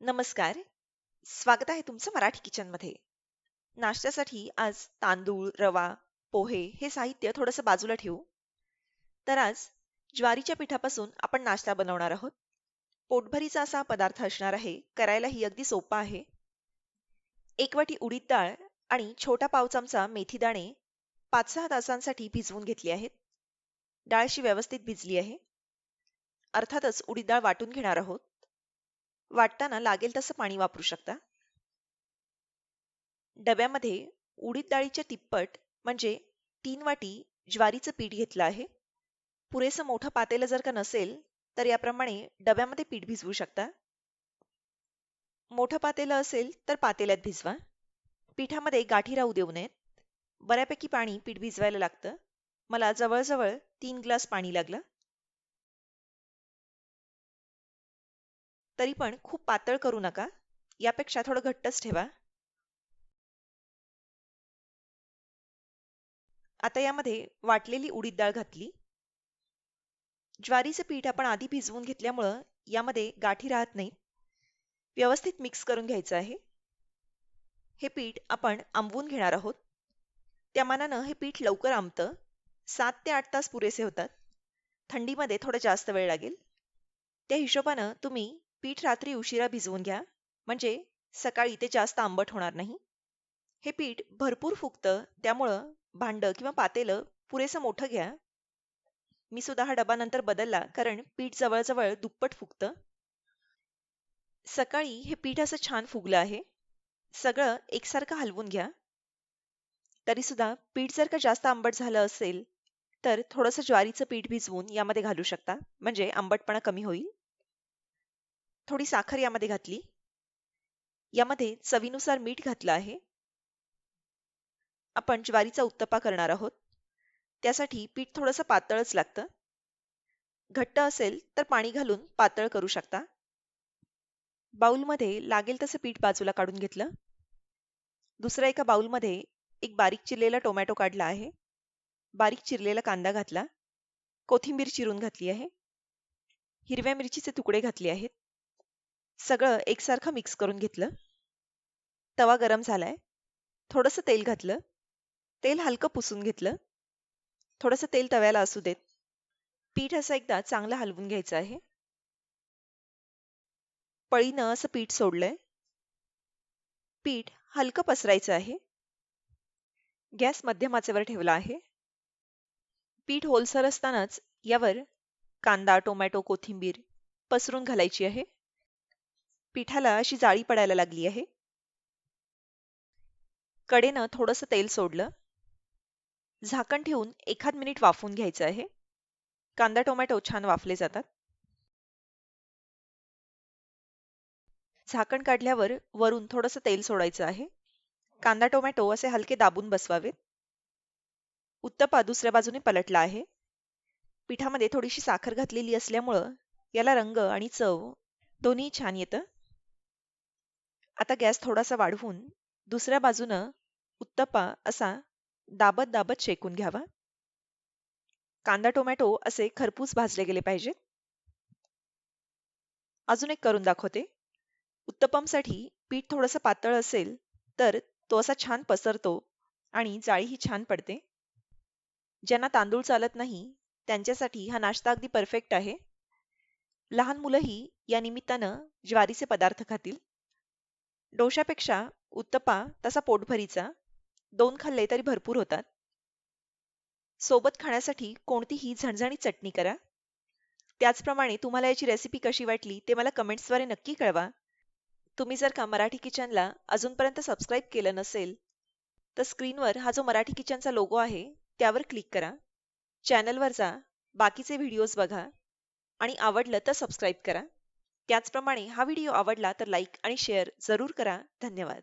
नमस्कार. स्वागत आहे तुमचं मराठी किचनमध्ये नाश्त्यासाठी आज तांदूळ रवा पोहे हे साहित्य थोडंसं बाजूला ठेवू. तर आज ज्वारीच्या पिठापासून आपण नाश्ता बनवणार आहोत. पोटभरीचा असा पदार्थ असणार आहे करायलाही अगदी सोपा आहे. एक वाटी उडीद डाळ आणि छोटा पाव चमचा मेथी दाणे पाच सहा तासांसाठी भिजवून घेतली आहेत. डाळशी व्यवस्थित भिजली आहे. अर्थातच उडीद डाळ वाटून घेणार आहोत. वाटताना लागेल तसं पाणी वापरू शकता. डब्यामध्ये उडीद डाळीच्या तिप्पट म्हणजे तीन वाटी ज्वारीचं पीठ घेतलं आहे. पुरेसं मोठं पातेलं जर का नसेल तर याप्रमाणे डब्यामध्ये पीठ भिजवू शकता. मोठं पातेलं असेल तर पातेल्यात भिजवा. पिठामध्ये गाठी राहू देऊ नयेत. बऱ्यापैकी पाणी पीठ भिजवायला लागतं. मला जवळजवळ तीन ग्लास पाणी लागलं. तरी पण खूप पातळ करू नका. यापेक्षा थोडं घट्टच ठेवा. आता यामध्ये वाटलेली उडीद डाळ घातली. ज्वारीचं पीठ आपण आधी भिजवून घेतल्यामुळं यामध्ये गाठी राहत नाही व्यवस्थित मिक्स करून घ्यायचं आहे. हे पीठ आपण आंबवून घेणार आहोत. त्या मानानं हे पीठ लवकर आंबतं. सात ते आठ तास पुरेसे होतात. थंडीमध्ये थोडं जास्त वेळ लागेल. त्या हिशोबानं तुम्ही पीठ रात्री उशिरा भिजवून घ्या. म्हणजे सकाळी ते जास्त आंबट होणार नाही. हे पीठ भरपूर फुगतं त्यामुळं भांडं किंवा पातेलं पुरेसं मोठं घ्या. मी सुद्धा हा डबा नंतर बदलला कारण पीठ जवळजवळ दुप्पट फुगतं. सकाळी हे पीठ असं छान फुगलं आहे. सगळं एकसारखं हलवून घ्या. तरी सुद्धा पीठ जर का जास्त आंबट झालं असेल तर थोडंसं ज्वारीचं पीठ भिजवून यामध्ये घालू शकता. म्हणजे आंबटपणा कमी होईल. थोडी साखर यामध्ये घातली. यामध्ये चवीनुसार मीठ घातलं आहे. आपण ज्वारीचा उत्तप्पा करणार आहोत. त्यासाठी पीठ थोडंसं पातळच लागतं. घट्ट असेल तर पाणी घालून पातळ करू शकता. बाउलमध्ये लागेल तसं पीठ बाजूला काढून घेतलं. दुसऱ्या एका बाउलमध्ये एक बारीक चिरलेला टोमॅटो काढला आहे. बारीक चिरलेला कांदा घातला. कोथिंबीर चिरून घातली आहे. हिरव्या मिरचीचे तुकडे घातले आहेत. सगळं एकसारखं मिक्स करून घेतलं. तवा गरम झालाय. थोडंसं तेल घातलं. तेल हलकं पुसून घेतलं. थोडंसं तेल तव्याला असू देत. पीठ असं एकदा चांगलं हलवून घ्यायचं आहे. पळीनं असं पीठ सोडलंय. पीठ हलकं पसरायचं आहे. गॅस मध्यम आचेवर ठेवला आहे. पीठ होलसर असतानाच यावर कांदा टोमॅटो कोथिंबीर पसरून घालायची आहे. पिठाला अशी जाळी पडायला लागली आहे. कडेनं थोडंसं तेल सोडलं. झाकण ठेवून एखाद मिनिट वाफून घ्यायचं आहे. कांदा टोमॅटो छान वाफले जातात. झाकण काढल्यावर वरून थोडंसं तेल सोडायचं आहे. कांदा टोमॅटो असे हलके दाबून बसवावेत. उत्तपा दुसऱ्या बाजूने पलटला आहे. पिठामध्ये थोडीशी साखर घातलेली असल्यामुळं याला रंग आणि चव दोन्ही छान येतं. आता गॅस थोडासा वाढवून दुसऱ्या बाजूनं उत्तप्पा असा दाबत दाबत शेकून घ्यावा. कांदा टोमॅटो असे खरपूस भाजले गेले पाहिजेत. अजून एक करून दाखवते. उत्तपमसाठी पीठ थोडंसं पातळ असेल तर तो असा छान पसरतो आणि जाळीही छान पडते. ज्यांना तांदूळ चालत नाही त्यांच्यासाठी हा नाश्ता अगदी परफेक्ट आहे. लहान मुलंही या निमित्तानं ज्वारीचे पदार्थ खातील. डोशापेक्षा उत्तपा तसा पोटभरीचा दोन खाल्ले तरी भरपूर होतात. सोबत खाण्यासाठी कोणतीही झणझणीत चटणी करा. त्याचप्रमाणे तुम्हाला याची रेसिपी कशी वाटली ते मला कमेंट्सद्वारे नक्की कळवा. तुम्ही जर का मराठी किचनला अजूनपर्यंत सबस्क्राईब केलं नसेल तर स्क्रीनवर हा जो मराठी किचनचा लोगो आहे त्यावर क्लिक करा. चॅनलवर जा बाकीचे व्हिडिओज बघा आणि आवडलं तर सबस्क्राईब करा. त्याचप्रमाणे हा व्हिडिओ आवडला तर लाईक आणि शेअर जरूर करा. धन्यवाद.